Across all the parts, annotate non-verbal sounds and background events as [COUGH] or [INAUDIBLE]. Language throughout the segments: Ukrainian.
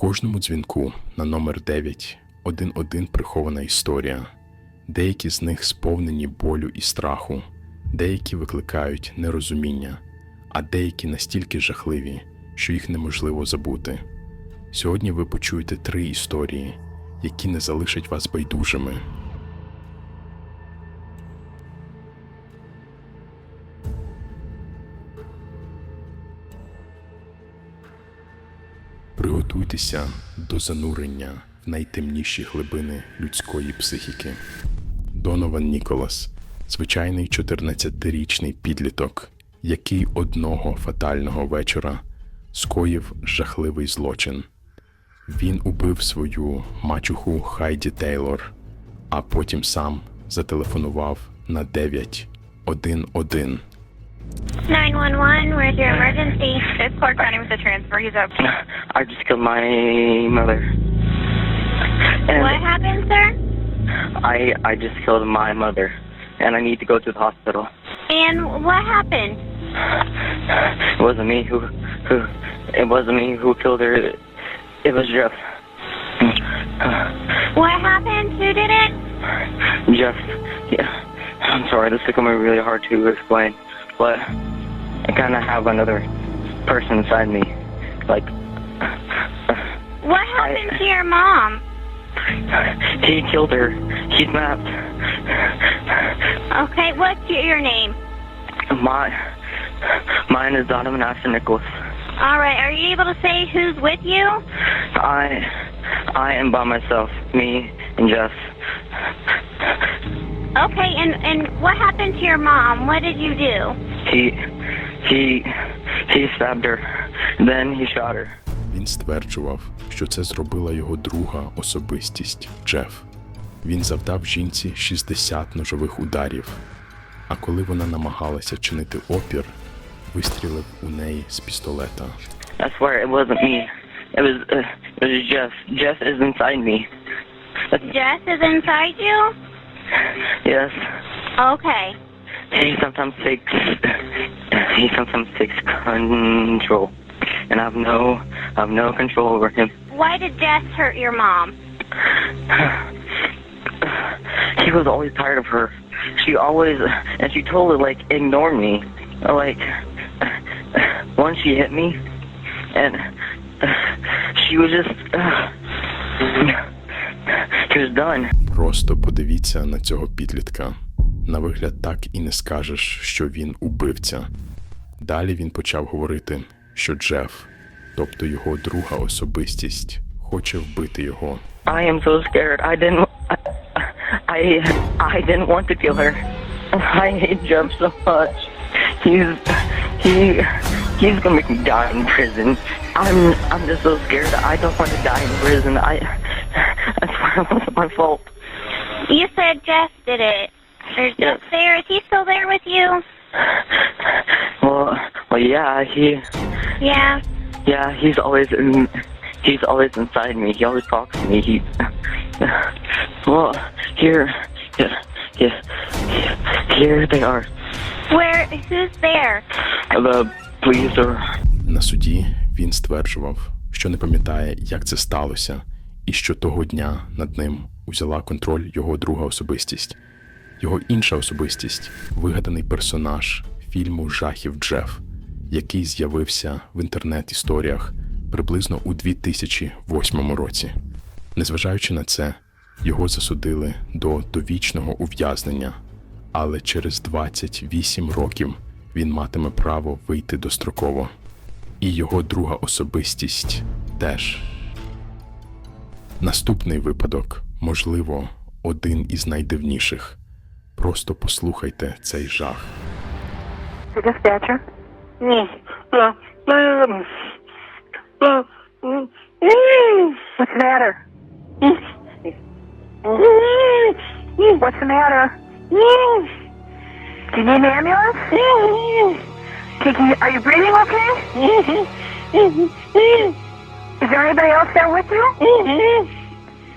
кожному дзвінку на номер 9 один-один прихована історія. Деякі з них сповнені болю і страху, деякі викликають нерозуміння, а деякі настільки жахливі, що їх неможливо забути. Сьогодні ви почуєте три історії, які не залишать вас байдужими. Приготуйтеся до занурення в найтемніші глибини людської психіки. Донован Ніколас, звичайний 14-річний підліток, який одного фатального вечора скоїв жахливий злочин. Він убив свою мачуху Хайді Тейлор, а потім сам зателефонував на 911. 911, where's your emergency? It's Clark County with the transfer. He's up. [SIGHS] I just killed my mother. And What happened, sir? I I just killed my mother, and I need to go to the hospital. And what happened? [SIGHS] It wasn't me who who it wasn't me who killed her. It was Jeff. [SIGHS] What happened? Who did it? Jeff. Yeah. I'm sorry. This is gonna be really hard to explain, but I kind of have another person inside me, like. What happened to your mom? [LAUGHS] He killed her. He snapped. Okay, what's your, your name? My mine is Donovan Ashton Nicholas. All right, are you able to say who's with you? I I am by myself, me and Jeff. Okay, and, and what happened to your mom? What did you do? He he he stabbed her. Then he shot her. Він стверджував, що це зробила його друга особистість Джеф. Він завдав жінці 60 ножових ударів, а коли вона намагалася чинити опір, вистрілив у неї з пістолета. I swear it wasn't me. It was uh, it was Jeff. Jeff is inside me. That's- Jess is inside you? Yes. Okay. He sometimes takes he sometimes takes control, and I have no I have no control over him. Why did Jess hurt your mom? he was always tired of her. She always, and she totally like ignored me. Like once she hit me, and she was just she was done. Просто подивіться на цього підлітка. На вигляд так і не скажеш, що він убивця. Далі він почав говорити, що Джеф, тобто його друга особистість, хоче вбити його. I am so scared. I didn't. I I didn't want to kill her. I hate Jeff so much. He's he he's gonna make me die in prison. I'm I'm just so scared. I don't want to die in prison. I that's my fault. You said Jess did it. There's Yes. Jess there. Is he still there with you? Well, well, yeah, he Yeah. yeah he's always in. He's always inside me. He always talks to me. He well here yeah yeah here they are. Where? Who's there? The police are. На суді він стверджував, що не пам'ятає, як це сталося, і що того дня над ним узяла контроль його друга особистість. Його інша особистість вигаданий персонаж фільму Жахів Джеф, який з'явився в інтернет-історіях приблизно у 2008 році. Незважаючи на це, його засудили до довічного ув'язнення, але через 28 років він матиме право вийти достроково. І його друга особистість теж. Наступний випадок, можливо, один із найдивніших. Просто послухайте цей жах. Dispatcher? What's the matter? What's the matter? Do you need an ambulance? You, are you breathing okay? Is there anybody else there with you?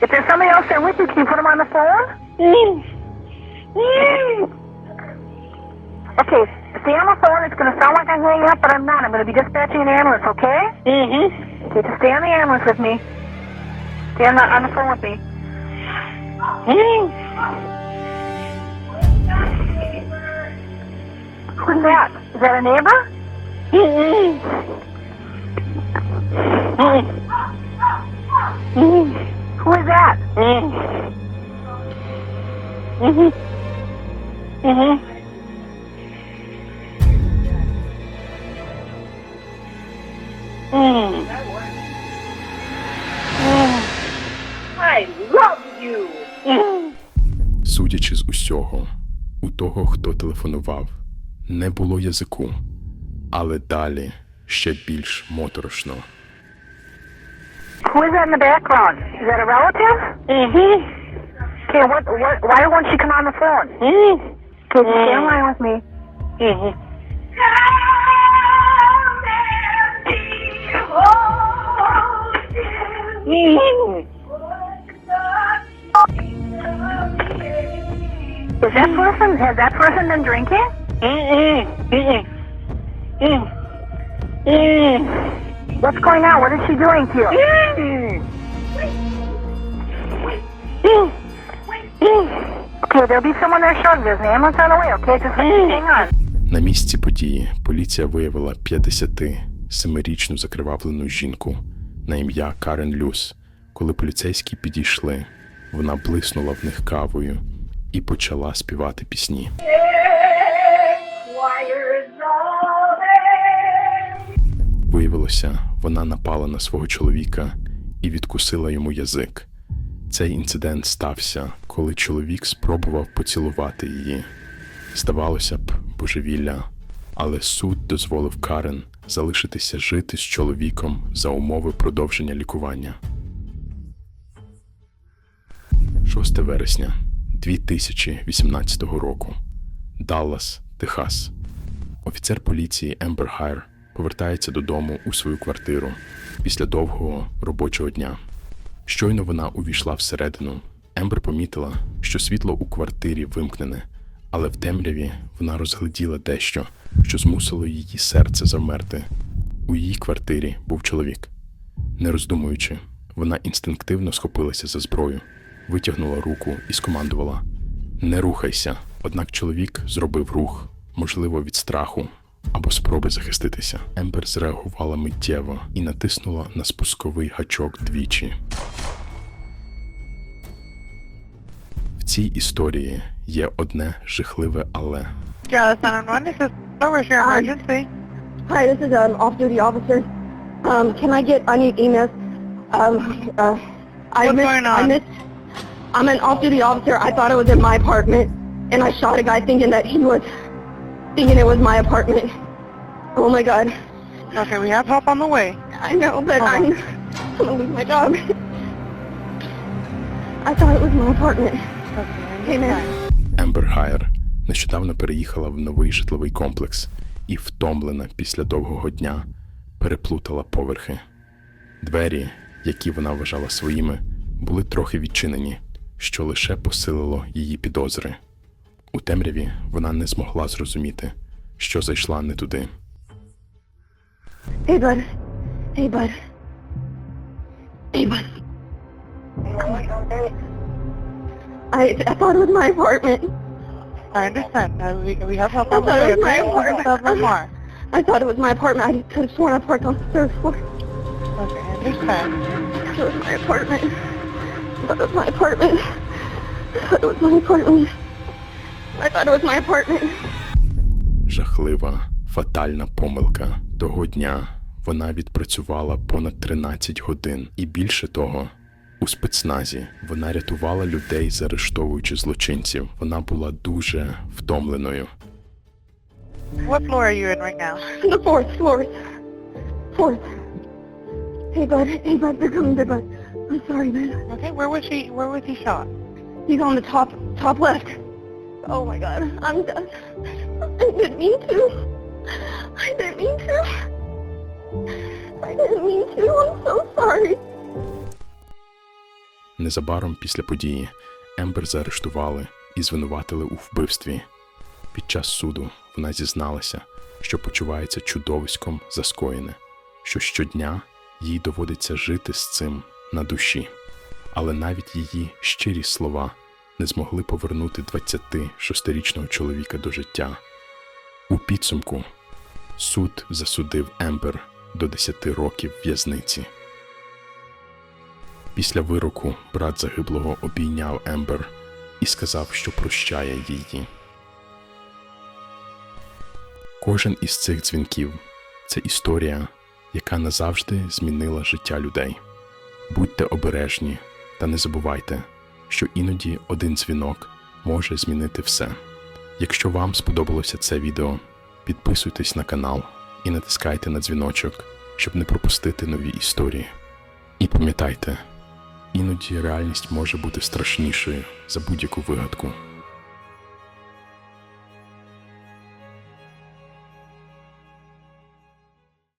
If there's somebody else there with you, can you put them on the phone? [LAUGHS] Okay, Stay on the phone. It's going to sound like I'm hanging up, but I'm not. I'm going to be dispatching an ambulance, okay? Mm-hmm. Okay, just stay on the ambulance with me. Stay on the, on the phone with me. Mm-hmm. Who's that? Is that a neighbor? Mm-hmm. Who is that? I love you. Судячи з усього, у того, хто телефонував, не було язику, але далі ще більш моторошно. Who is that in the background? Is that a relative? Mm-hmm. Okay, what, what, why won't she come on the phone? Mm-hmm. Okay, just stay on line with me. Mm-hmm. Is that person, has that person been drinking? What's going on? What is she doing to you? Okay, there'll be someone there shortly. There's an ambulance on the way, okay? Just hang on. На місці події поліція виявила 57-річну закривавлену жінку на ім'я Карен Люс. Коли поліцейські підійшли, вона блиснула в них кавою і почала співати пісні. Виявилося, вона напала на свого чоловіка і відкусила йому язик. Цей інцидент стався, коли чоловік спробував поцілувати її. Здавалося б, божевілля, але суд дозволив Карен залишитися жити з чоловіком за умови продовження лікування. 6 вересня 2018 року. Даллас, Техас. Офіцер поліції Ембер Хайр повертається додому у свою квартиру після довгого робочого дня. Щойно вона увійшла всередину. Ембер помітила, що світло у квартирі вимкнене, але в темряві вона розгляділа дещо, що змусило її серце завмерти. У її квартирі був чоловік. Не роздумуючи, вона інстинктивно схопилася за зброю, витягнула руку і скомандувала: Не рухайся. Однак чоловік зробив рух, можливо, від страху або спроби захиститися. Ембер зреагувала миттєво і натиснула на спусковий гачок двічі. В цій історії є одне жахливе але. Dallas 911, this is where's your Um, emergency? Hi, this is an off-duty officer. Um, can I get? I need EMS. Um, uh, I What's missed, going I on? missed. I'm an off-duty officer. I thought it was in my apartment, and I shot a guy thinking that he was, thinking it was my apartment. Oh my God! Okay, we have help on the way. I know, but Uh-huh. I'm gonna lose my job. I thought it was my apartment. Hey man. Ембер Хайер нещодавно переїхала в новий житловий комплекс і, втомлена після довгого дня, переплутала поверхи. Двері, які вона вважала своїми, були трохи відчинені, що лише посилило її підозри. У темряві вона не змогла зрозуміти, що зайшла не туди. Hey bud. Hey bud. Hey bud. I I thought it was my apartment. I understand. Uh, we, we have help I thought it was my apartment. More. I thought it was my apartment. I could have sworn I parked on the third floor. Okay, I understand. It was my apartment. I thought it was my apartment. I thought it was my apartment. I thought it was my apartment. Жахлива, фатальна помилка. Того дня вона відпрацювала понад 13 годин і більше того. У спецназі вона рятувала людей, заарештовуючи злочинців. Вона була дуже втомленою. What floor are you in right now? The fourth floor. Fourth. Hey bud. Hey bud. They're coming. They're bud. I'm sorry, man. Okay, where was he? Where was he shot? He's on the top, top left. Oh my god, I'm done. I didn't mean to. I didn't mean to. I didn't mean to. I'm so sorry. Незабаром після події Ембер заарештували і звинуватили у вбивстві. Під час суду вона зізналася, що почувається чудовиськом за скоєне, що щодня їй доводиться жити з цим на душі. Але навіть її щирі слова не змогли повернути 26-річного чоловіка до життя. У підсумку суд засудив Ембер до 10 років в'язниці. Після вироку брат загиблого обійняв Ембер і сказав, що прощає її. Кожен із цих дзвінків це історія, яка назавжди змінила життя людей. Будьте обережні та не забувайте, що іноді один дзвінок може змінити все. Якщо вам сподобалося це відео, підписуйтесь на канал і натискайте на дзвіночок, щоб не пропустити нові історії. І пам'ятайте, іноді реальність може бути страшнішою за будь-яку вигадку.